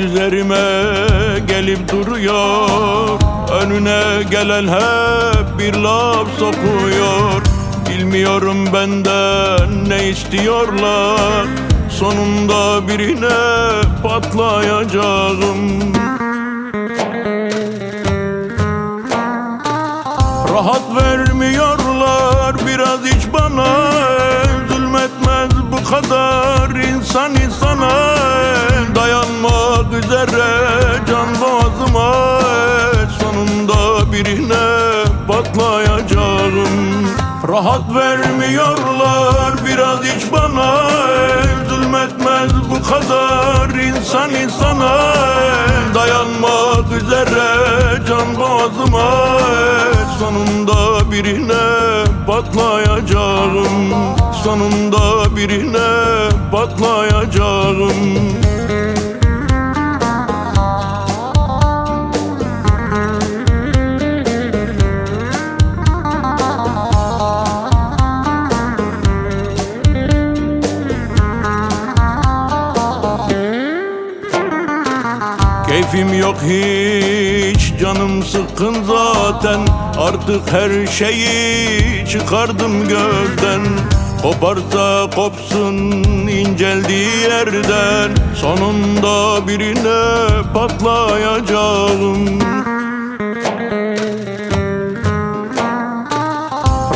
üzerime gelip duruyor. Önüne gelen hep bir laf sokuyor. Bilmiyorum benden ne istiyorlar. Sonunda birine patlayacağım. Rahat vermiyorlar biraz hiç bana. Zulmetmez bu kadar insan insana Dayanmak üzere can boğazıma Sonunda birine patlayacağım Rahat vermiyorlar biraz hiç bana Zulmetmez bu kadar insan insana Dayanmak üzere can boğazıma Sonunda birine patlayacağım Sonunda birine patlayacağım yok hiç canım sıkkın zaten. Artık her şeyi çıkardım gözden Koparsa kopsun inceldiği yerden. Sonunda birine patlayacağım.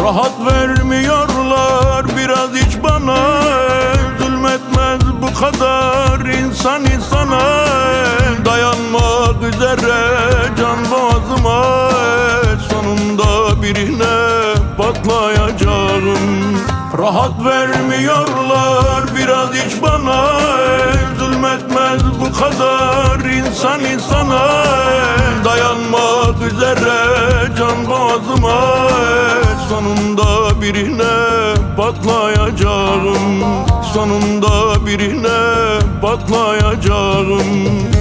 Rahat vermiyorlar biraz hiç bana birine patlayacağım Rahat vermiyorlar biraz hiç bana. Zulmetmez bu kadar insan insana. Dayanmak üzere can boğazıma. Sonunda birine patlayacağım Sonunda birine patlayacağım